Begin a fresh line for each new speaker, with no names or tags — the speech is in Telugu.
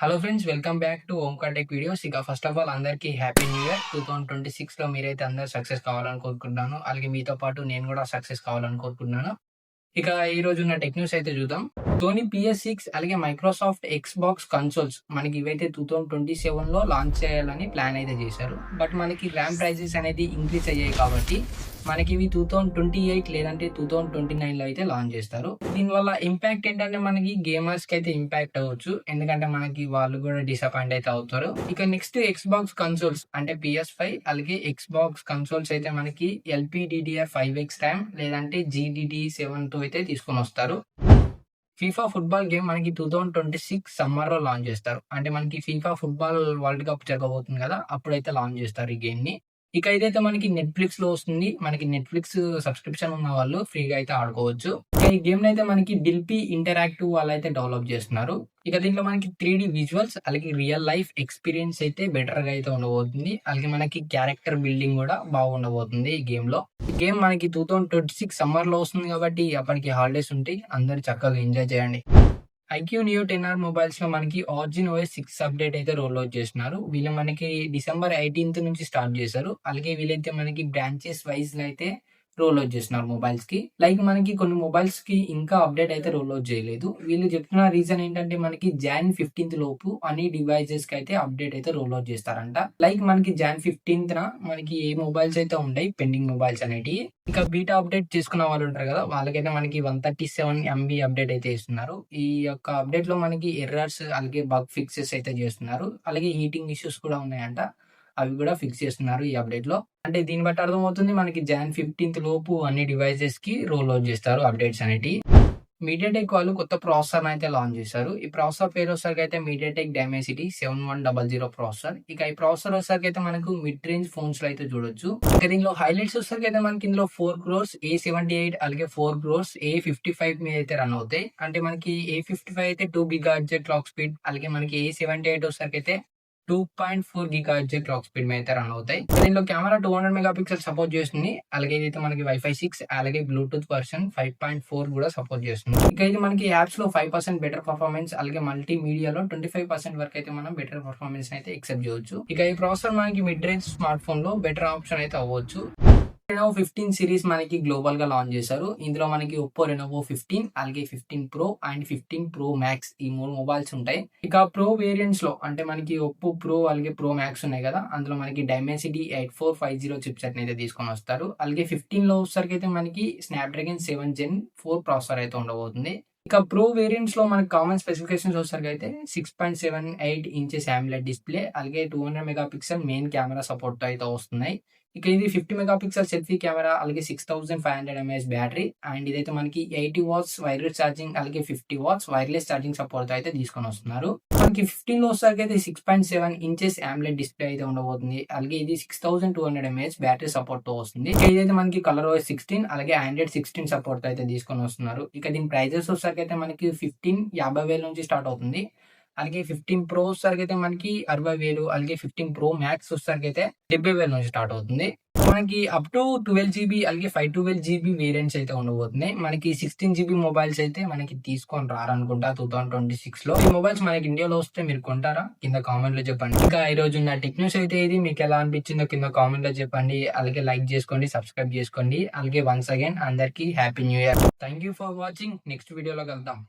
Hello friends welcome back to Om tech videos ఇక ఫస్ట్ ఆఫ్ ఆల్ అందరికీ happy new year two thousand twenty సిక్స్లో మీరైతే అందరూ సక్సెస్ కావాలని కోరుకుంటున్నాను అలాగే మీతో పాటు నేను కూడా సక్సెస్ కావాలని కోరుకుంటున్నాను ఇక ఈ రోజు ఉన్న టెక్ న్యూస్ అయితే చూద్దాం. సోనీ పిఎస్ సిక్స్ అలాగే మైక్రోసాఫ్ట్ ఎక్స్ బాక్స్ కన్సోల్స్ మనకి ఇవైతే టూ థౌసండ్ ట్వంటీ సెవెన్లో లాంచ్ చేయాలని ప్లాన్ అయితే చేశారు. బట్ మనకి ర్యామ్ ప్రైజెస్ అనేది ఇంక్రీజ్ అయ్యాయి కాబట్టి మనకి ఇవి టూ థౌసండ్ ట్వంటీ ఎయిట్ లేదంటే టూ థౌసండ్ ట్వంటీ నైన్లో అయితే లాంచ్ చేస్తారు. దీనివల్ల ఇంపాక్ట్ ఏంటంటే మనకి గేమర్స్కి అయితే ఇంపాక్ట్ అవ్వచ్చు. ఎందుకంటే మనకి వాళ్ళు కూడా డిసప్పాయింట్ అయితే అవుతారు. ఇక నెక్స్ట్ ఎక్స్ బాక్స్ కన్సోల్స్ అంటే పిఎస్ ఫైవ్ అలాగే ఎక్స్ బాక్స్ కన్సోల్స్ అయితే మనకి ఎల్పిడిడిఆర్ ఫైవ్ ఎక్స్ ర్యామ్ లేదంటే జీడిడి సెవెన్తో అయితే తీసుకొని వస్తారు. ఫీఫా ఫుట్బాల్ గేమ్ మనకి టూ థౌసండ్ ట్వంటీ సిక్స్ సమ్మర్లో లాంచ్ చేస్తారు. అంటే మనకి ఫీఫా ఫుట్బాల్ వరల్డ్ కప్ జరగబోతుంది కదా అప్పుడైతే లాంచ్ చేస్తారు ఈ గేమ్ని. ఇక ఇదైతే మనకి నెట్ఫ్లిక్స్లో వస్తుంది. మనకి నెట్ఫ్లిక్స్ సబ్స్క్రిప్షన్ ఉన్న వాళ్ళు ఫ్రీగా అయితే ఆడుకోవచ్చు. ఈ గేమ్ అయితే మనకి డిల్పి ఇంటరాక్టివ్ వాళ్ళు అయితే డెవలప్ చేస్తున్నారు. ఇక దీంట్లో మనకి త్రీ డి విజువల్స్ అలాగే రియల్ లైఫ్ ఎక్స్పీరియన్స్ అయితే బెటర్గా అయితే ఉండబోతుంది. అలాగే మనకి క్యారెక్టర్ బిల్డింగ్ కూడా బాగుండబోతుంది ఈ గేమ్లో. ఈ గేమ్ మనకి టూ థౌసండ్ ట్వంటీ సిక్స్ సమ్మర్లో వస్తుంది కాబట్టి అప్పటికి హాలిడేస్ ఉంటాయి. అందరు చక్కగా ఎంజాయ్ చేయండి. ఐక్యూ న్యూ టెన్ ఆర్ మొబైల్స్లో మనకి ఆర్జిన్ ఓఎస్ సిక్స్ అప్డేట్ అయితే రోల్ అవుట్ చేస్తున్నారు. వీళ్ళు మనకి డిసెంబర్ ఎయిటీన్త్ నుంచి స్టార్ట్ చేశారు. అలాగే వీళ్ళైతే మనకి బ్రాంచెస్ వైజ్ అయితే రోల్ అవుట్ చేస్తున్నారు మొబైల్స్కి. లైక్ మనకి కొన్ని మొబైల్స్కి ఇంకా అప్డేట్ అయితే రోల్ అవుట్ చేయలేదు. వీళ్ళు చెప్తున్న రీజన్ ఏంటంటే మనకి జాన్ ఫిఫ్టీన్త్ లోపు అన్ని డివైజెస్కి అయితే అప్డేట్ అయితే రోల్ అవుట్ చేస్తారంట. లైక్ మనకి జాన్ ఫిఫ్టీన్త్ న మనకి ఏ మొబైల్స్ అయితే ఉన్నాయి పెండింగ్ మొబైల్స్ అనేటివి. ఇంకా బీటా అప్డేట్ చేసుకున్న వాళ్ళు ఉంటారు కదా వాళ్ళకైతే మనకి one thirty seven MB update అయితే ఇస్తున్నారు ఈ యొక్క అప్డేట్లో మనకి ఎర్రర్స్ అలాగే బగ్ ఫిక్సెస్ అయితే చేస్తున్నారు. అలాగే హీటింగ్ ఇష్యూస్ కూడా ఉన్నాయంట. అవి కూడా ఫిక్స్ చేస్తున్నారు ఈ అప్డేట్లో. అంటే దీన్ని బట్టి అర్థమవుతుంది మనకి జాన్ ఫిఫ్టీన్త్ లోపు అన్ని డివైజెస్కి రోల్ అవుట్ చేస్తారు అప్డేట్స్ అనేటి మీడియాటెక్ వాళ్ళు కొత్త ప్రాసెసర్ అయితే లాంచ్ చేశారు. ఈ ప్రాసెసర్ పేరు వచ్చేసరికి అయితే MediaTek Dimensity seven one double zero processor ఇక ఈ ప్రాసెసర్ వచ్చేసరికి అయితే మనకు మిడ్ రేంజ్ ఫోన్స్లో అయితే చూడొచ్చు. ఇక దీనిలో హైలైట్స్ వచ్చేసరికి అయితే మనకి ఇందులో four cores A seventy eight అలాగే four cores A fifty five మీద అయితే రన్ అవుతాయి. అంటే మనకి ఏ ఫిఫ్టీ ఫైవ్ అయితే టూ గిగా క్లాక్ స్పీడ్ అలాగే మనకి ఏ సెవెంటీ ఎయిట్ వచ్చేసరికి అయితే two point four giga clock speed మీద అయితే రన్ అవుతాయి. దీనిలో camera two hundred mega pixel support చేస్తుంది. అలాగే ఇదైతే మనకి వైఫై సిక్స్ అలాగే Bluetooth version five point four కూడా సపోర్ట్ చేస్తుంది. ఇక ఇది మనకి యాప్స్లో ఫైవ్ పర్సెంట్ బెటర్ పర్ఫార్మెన్స్ అలాగే మల్టీ మీడియాలో ట్వంటీ ఫైవ్ పర్సెంట్ వరకు అయితే మనం బెటర్ పర్ఫార్మెన్స్ అయితే ఎక్సెప్ట్ చేయొచ్చు. ఇక ఈ ప్రాసెసర్ మనకి మిడ్ రేంజ్ స్మార్ట్ ఫోన్లో బెటర్ ఆప్షన్ అయితే అవ్వచ్చు. రెనోవో ఫిఫ్టీన్ సిరీస్ మనకి గ్లోబల్గా లాంచ్ చేశారు. ఇందులో మనకి ఒప్పో రెనోవో ఫిఫ్టీన్ అలాగే fifteen pro and fifteen pro max ఈ మూడు మొబైల్స్ ఉంటాయి. ఇక ప్రో వేరియంట్స్లో అంటే మనకి ఒప్పో ప్రో అలాగే ప్రో మ్యాక్స్ ఉన్నాయి కదా. అందులో మనకి Dimensity eight four five zero chip set అయితే తీసుకొని వస్తారు. అలాగే ఫిఫ్టీన్లో వచ్చేసరికి అయితే మనకి Snapdragon seven gen four processor అయితే ఉండబోతుంది. ఇక ప్రో వేరియంట్స్లో మనకి కామన్ స్పెసిఫికేషన్స్ వచ్చేసరికి అయితే six point seven eight inches AMOLED display అలాగే two hundred mega pixel main camera support అయితే వస్తున్నాయి. ఇక ఇది fifty mega pixel selfie camera అలాగే six thousand five hundred mAh battery and ఇదైతే మనకి ఎయిటీ వాట్స్ వైర్లెస్ ఛార్జింగ్ అలాగే fifty watts wireless charging support అయితే తీసుకొని వస్తున్నారు. మనకి ఫిఫ్టీన్లో అయితే six point seven inches AMOLED display అయితే ఉండబోతుంది. అలాగే ఇది six thousand two hundred mAh battery సపోర్ట్తో వస్తుంది. ఇదైతే మనకి కలర్ వైస్ సిక్స్టీన్ అలాగే ఆండ్రాయిడ్ సిక్స్టీన్ సపోర్ట్ అయితే తీసుకొని వస్తున్నారు. ఇక దీని ప్రైజెస్ వచ్చేసరికి అయితే మనకి ఫిఫ్టీన్ యాభై వేల నుంచి స్టార్ట్ అవుతుంది. అలాగే ఫిఫ్టీన్ ప్రో వచ్చేసరికి అయితే మనకి అరవై వేలు అలాగే ఫిఫ్టీన్ ప్రో మ్యాక్స్ వచ్చేసరికి అయితే డెబ్బై వేల నుంచి స్టార్ట్ అవుతుంది. మనకి అప్ టు ట్వెల్వ్ జీబీ అలాగే ఫైవ్ ట్వెల్వ్ జీబీ వేరియంట్స్ అయితే ఉండబోతున్నాయి. మనకి సిక్స్టీన్ జీబీ మొబైల్స్ అయితే మనకి తీసుకొని రారనుకుంటా టూ థౌసండ్ ట్వంటీ సిక్స్లో. ఈ మొబైల్స్ మనకి ఇండియాలో వస్తే మీరు కొంటారా? కింద కామెంట్లో చెప్పండి. ఇంకా ఈ రోజు నా టెక్ న్యూస్ అయితే ఇది మీకు ఎలా అనిపించిందో కింద కామెంట్లో చెప్పండి. అలాగే లైక్ చేసుకోండి సబ్స్క్రైబ్ చేసుకోండి. అలాగే వన్స్ అగైన్ అందరికి happy new year thank you for watching next వీడియోలో కలుద్దాం.